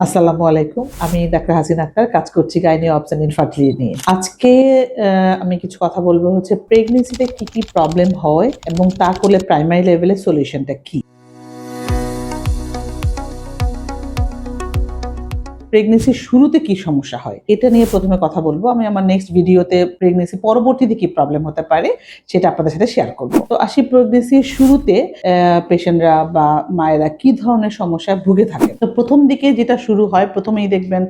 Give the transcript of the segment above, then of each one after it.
আসসালামু আলাইকুম। আমি ডাক্তার হাসিন আক্তার, কাজ করছি গাইনি অপশন ইনফার্টিলিটি নিয়ে। আজকে আমি কিছু কথা বলব হচ্ছে প্রেগনেন্সিতে কি কি প্রবলেম হয় এবং তা করলে প্রাইমারি লেভেলে সলিউশনটা কি? প্রেগনেন্সির শুরুতে কি সমস্যা হয়? এটা নিয়ে প্রথমে কথা বলব। আমি আমার নেক্সট ভিডিওতে প্রেগনেন্সি পরবর্তীতে কি প্রবলেম হতে পারে, সেটা আপনাদের সাথে শেয়ার করব। তো আসি প্রেগনেন্সির শুরুতে পেশেন্টরা বা মায়েরা কি ধরনের সমস্যায় ভুগে থাকে? তো প্রথম দিকে যেটা শুরু হয়, প্রথমেই দেখবেন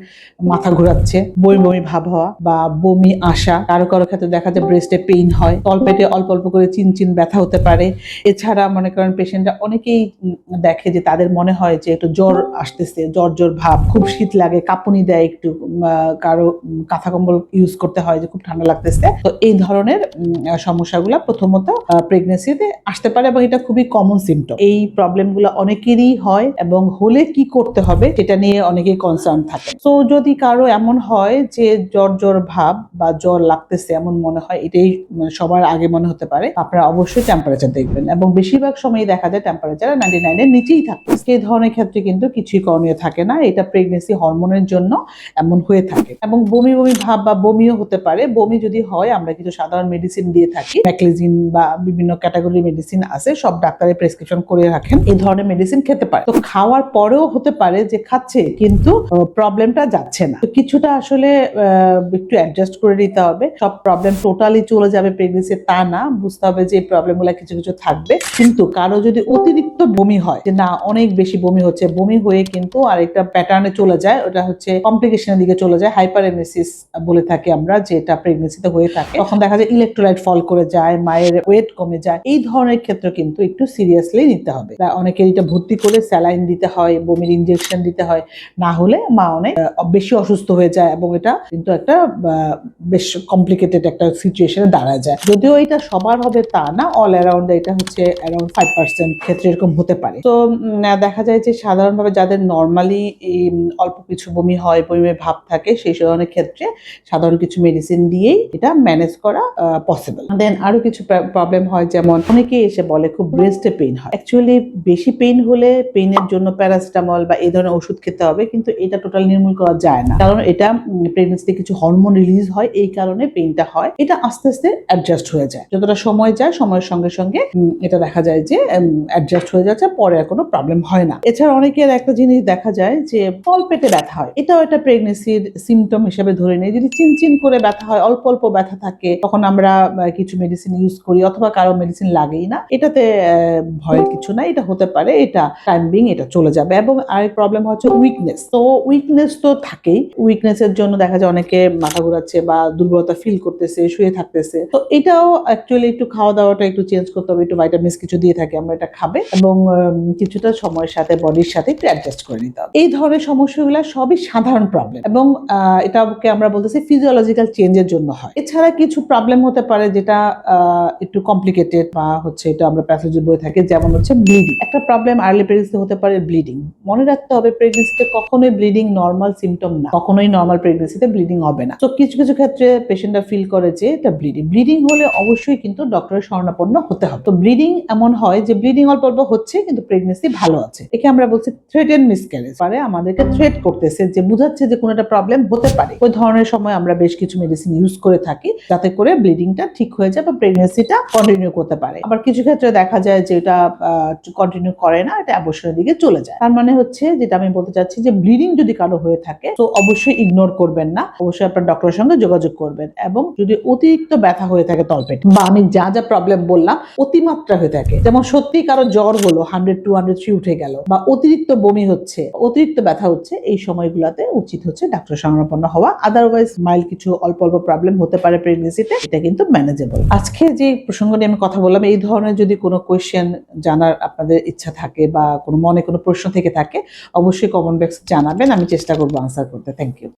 মাথা ঘোরাচ্ছে, বমি বমি ভাব হওয়া বা বমি আসা। কারও কারও ক্ষেত্রে দেখা যায় ব্রেস্টে পেইন হয়, তলপেটে অল্প অল্প করে চিনচিন ব্যথা হতে পারে। এছাড়া মনে করেন পেশেন্টরা অনেকেই দেখে যে তাদের মনে হয় যে একটু জ্বর আসতেছে, জ্বর জ্বর ভাব, খুব শীত লাগে। কাঁপুনি দেয় একটু কারও কাঁথা কম্বল ইউজ করতে হয় যে খুব ঠান্ডা লাগতেছে। তো এই ধরনের সমস্যাগুলো প্রথমত প্রেগনেন্সিতে আসতে পারে এবং এটা খুবই কমন সিমটম এই প্রবলেমগুলো অনেকেরই হয় এবং হলে কি করতে হবে সেটা নিয়ে অনেকেই কনসার্ন থাকে। তো যদি কারও এমন হয় যে জ্বর জ্বর ভাব বা জ্বর লাগতেছে এমন মনে হয়, এটাই সবার আগে মনে হতে পারে। আপনারা অবশ্যই টেম্পারেচার দেখবেন এবং বেশিরভাগ সময় দেখা যায় টেম্পারেচার নাইনটি নাইনের নিচেই থাকে। এই ধরনের ক্ষেত্রে কিন্তু কিছুই করণীয় থাকে না। এটা প্রেগনেন্সি হরমোনের জন্য এমন হয়ে থাকে। এবং বমি বমি ভাব বা বমিও হতে পারে। বমি যদি হয়, আমরা কিছু সাধারণ মেডিসিন দিয়ে থাকি। ম্যাকলিজিন বা বিভিন্ন ক্যাটাগরি মেডিসিন আছে, সব ডাক্তারের প্রেসক্রিপশন করে রাখেন। এই ধরনের মেডিসিন খেতে পারে। তো খাওয়ার পরেও হতে পারে যে খাচ্ছে, কিন্তু প্রবলেমটা যাচ্ছে না। কিছুটা আসলে একটু অ্যাডজাস্ট করে নিতে হবে। সব প্রবলেম টোটালি চলে যাবে প্রেগনেন্সি তা না। বুঝতে হবে যে প্রবলেমগুলা কিছু কিছু থাকবে। কিন্তু কারও যদি অতিরিক্ত বমি হয়, যে না, অনেক বেশি বমি হচ্ছে, বমি হয়ে কিন্তু আরেকটা প্যাটার্নে চলে যায় ওটা হচ্ছে কমপ্লিকেশনের দিকে চলে যায়। হাইপার বলে থাকি আমরা, যেটা প্রেগনেন্সিতে হয়ে থাকে। তখন দেখা যায় ইলেকট্রোলাইট ফল করে যায়, মায়ের ওয়েট কমে যায়। এই ধরনের ক্ষেত্রে কিন্তু একটু সিরিয়াসলি নিতে হবে। অনেকের এটা ভর্তি করে স্যালাইন দিতে হয়, বমির ইনজেকশন দিতে হয়। না হলে মা অনেক বেশি অসুস্থ হয়ে যায় এবং এটা কিন্তু একটা বেশ কমপ্লিকেটেড একটা সিচুয়েশনে দাঁড়া যায়। যদিও এটা সবার হবে তা না অল অ্যারাউন্ড এটা হচ্ছে অ্যারাউন্ড ফাইভ পার্সেন্ট ক্ষেত্রে এরকম হতে পারে। তো দেখা যায় যে সাধারণভাবে যাদের নর্মালি অল্প কিছু বমি হয় বমি ভাব থাকে, সেই ধরনের ক্ষেত্রে সাধারণ কিছু মেডিসিন দিয়েই এটা ম্যানেজ করা পসিবল দেন আরও কিছু প্রবলেম হয় যেমন অনেকেই এসে বলে খুব ব্রেস্টে পেইন হয়। অ্যাকচুয়ালি বেশি পেইন হলে পেইনের জন্য প্যারাসিটামল বা এই ধরনের ওষুধ খেতে হবে, কিন্তু এটা টোটাল নির্মূল করা যায় না। কারণ এটা প্রেগনেন্সিতে কিছু হরমোন রিলিজ হয়, এই কারণে পেইনটা হয়। এটা আস্তে আস্তে অ্যাডজাস্ট হয়ে যায়। যতটা সময় যায়, সময়ের সঙ্গে সঙ্গে এটা দেখা যায় যে অ্যাডজাস্ট হয়ে যাচ্ছে, পরে আর কোনো প্রবলেম হয় না। এছাড়া অনেকের একটা জিনিস দেখা যায় যে ফল পেটে ব্যথা হয়। এটাও একটা প্রেগনেন্সির সিমটম হিসেবে ধরে নেই। যদি চিনচিন করে ব্যথা হয়, অল্প অল্প ব্যথা থাকে, তখন আমরা কিছু মেডিসিন ইউজ করি অথবা কারও মেডিসিন লাগেই না। এটাতে ভয়ের কিছু না এটা হতে পারে, এটা টাইম এটা চলে যাবে। এবং আরেক প্রবলেম হচ্ছে উইকনেস তো উইকনেস তো থাকেই। উইকনেসের জন্য দেখা যায় অনেকে মাথা ঘোরাচ্ছে বা দুর্বলতা ফিল করতেছে, শুয়ে থাকতেছে। তো এটাও অ্যাকচুয়ালি একটু খাওয়া দাওয়াটা একটু চেঞ্জ করতে হবে, একটু ভাইটামিনস কিছু দিয়ে থাকে, আমরা এটা খাবে এবং কিছুটা সময়ের সাথে বডির সাথে একটু অ্যাডজাস্ট করে নিতে হবে। এই ধরনের সমস্যাগুলো সবই সাধারণ প্রবলেম এবং এটাকে আমরা বলতেছি ফিজিওলজিক্যাল চেঞ্জের জন্য হয়। এছাড়া কিছু প্রবলেম হতে পারে যেটা একটু কমপ্লিকেটেড বা হচ্ছে এটা আমরা প্যাথোলজি বলে থাকি, যেমন হচ্ছে ব্লিডিং একটা প্রবলেম আর্লি প্রেগনেন্সি হতে পারে ব্লিডিং মনে রাখতে হবে প্রেগনেন্সিতে কখনোই ব্লিডিং নর্মাল সিমটম না। কখনোই নর্মাল প্রেগনেন্সিতে ব্লিডিং হবে না। তো কিছু কিছু ক্ষেত্রে পেশেন্টরা ফিল করে যে এটা ব্লিডিং ব্লিডিং হলে অবশ্যই কিন্তু ডক্টরের শরণাপন্ন হতে হবে। তো ব্লিডিং এমন হয় যে ব্লিডিং অল্প অল্প হচ্ছে, কিন্তু প্রেগনেন্সি ভালো আছে। একে আমরা বলছি থ্রেট এন্ড মিসক্যারেজ পারে আমাদেরকে থ্রেট করতেছে যে বুঝাচ্ছে যে কোনো একটা প্রবলেম হতে পারে। ওই ধরনের সময় আমরা বেশ কিছু মেডিসিন ইউজ করে থাকি, যাতে করে ব্লিডিংটা ঠিক হয়ে যায় বা প্রেগনেন্সিটা কন্টিনিউ করতে পারে। আবার কিছু ক্ষেত্রে দেখা যায় যে এটা কন্টিনিউ করে না, এটা অবশ্যই দিকে চলে যায়। তার মানে হচ্ছে যেটা আমি বলতে চাচ্ছি যে ব্লিডিং যদি কারও হয়ে থাকে, তো অবশ্যই ইগনোর করবেন না। অবশ্যই আপনার ডক্টরের সঙ্গে যোগাযোগ করবেন এবং যদি অতিরিক্ত ব্যথা হয়ে থাকে তলপেট বা আমি যা যা প্রবলেম বললাম অতিমাত্রা হয়ে থাকে। যেমন সত্যি কারও জ্বর হলো হান্ড্রেড টু হান্ড্রেড থ্রি উঠে গেল বা অতিরিক্ত বমি হচ্ছে, অতিরিক্ত ব্যথা হচ্ছে, এই সময়গুলোতে উচিত হচ্ছে ডাক্তার সংরক্ষণ হওয়া। আদারওয়াইজ মাইল কিছু অল্প অল্প প্রবলেম হতে পারে প্রেগনেন্সিতে এটা কিন্তু ম্যানেজেবল আজকে যে প্রসঙ্গ নিয়ে আমি কথা বললাম, এই ধরনের যদি কোনো কোয়েশ্চেন জানার আপনাদের ইচ্ছা থাকে বা কোনো মনে কোনো প্রশ্ন থেকে থাকে, অবশ্যই কমেন্ট বক্স জানাবেন, আমি চেষ্টা করব আনসার করতে। Thank you